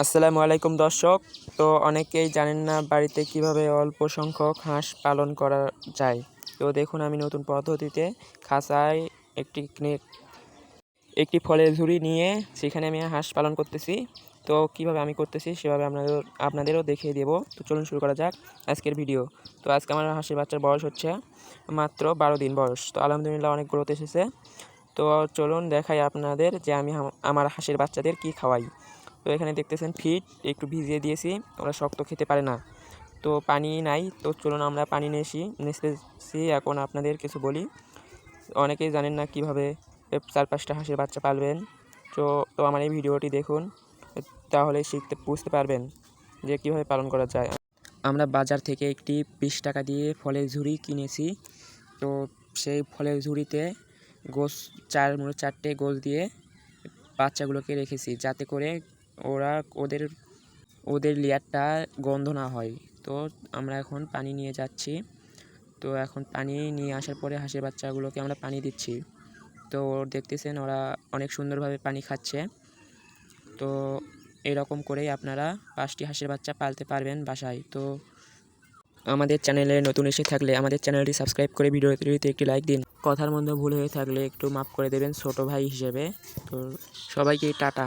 আসসালামু আলাইকুম দর্শক। তো অনেকেই জানেন না বাড়িতে কীভাবে অল্প সংখ্যক হাঁস পালন করা যায়। তো দেখুন আমি নতুন পদ্ধতিতে খাঁচায় একটি একটি ফলের ঝুড়ি নিয়ে সেখানে আমি হাঁস পালন করতেছি। তো কীভাবে আমি করতেছি সেভাবে আপনাদের, আপনাদেরও দেখিয়ে দেবো। তো চলুন শুরু করা যাক আজকের ভিডিও। তো আজকে আমার হাঁসের বাচ্চার বয়স হচ্ছে মাত্র বারো দিন বয়স। তো আলহামদুলিল্লাহ অনেক গ্রোথ এসেছে। তো চলুন দেখাই আপনাদের যে আমি আমার হাঁসের বাচ্চাদের কি খাওয়াই। তো এখানে দেখতেছেন ফিট, একটু ভিজিয়ে দিয়েছি, ওরা শক্ত খেতে পারে না। তো পানি নাই, তো চলুন আমরা পানি নিয়ে এসি নেসেছি এখন আপনাদের কিছু বলি। অনেকেই জানেন না কীভাবে চার পাঁচটা হাঁসের বাচ্চা পালবেন। তো তো আমার এই ভিডিওটি দেখুন, তাহলে শিখতে, বুঝতে পারবেন যে কীভাবে পালন করা যায়। আমরা বাজার থেকে একটি বিশ টাকা দিয়ে ফলের ঝুড়ি কিনেছি। তো সেই ফলের ঝুড়িতে গোস, চার মোট চারটে গোস দিয়ে বাচ্চাগুলোকে রেখেছি, যাতে করে ওরা ওদের ওদের লেয়ারটা গন্ধ না হয়। তো আমরা এখন পানি নিয়ে যাচ্ছি। তো এখন পানি নিয়ে আসার পরে হাঁসের বাচ্চাগুলোকে আমরা পানি দিচ্ছি। তো দেখতেছেন ওরা অনেক সুন্দরভাবে পানি খাচ্ছে। তো এরকম করেই আপনারা পাঁচটি হাঁসের বাচ্চা পালতে পারবেন বাসায়। তো আমাদের চ্যানেলে নতুন এসে থাকলে আমাদের চ্যানেলটি সাবস্ক্রাইব করে ভিডিওটিতে একটি লাইক দিন। কথার মধ্যে ভুল হয়ে থাকলে একটু মাফ করে দেবেন ছোট ভাই হিসেবে। তো সবাইকে টাটা।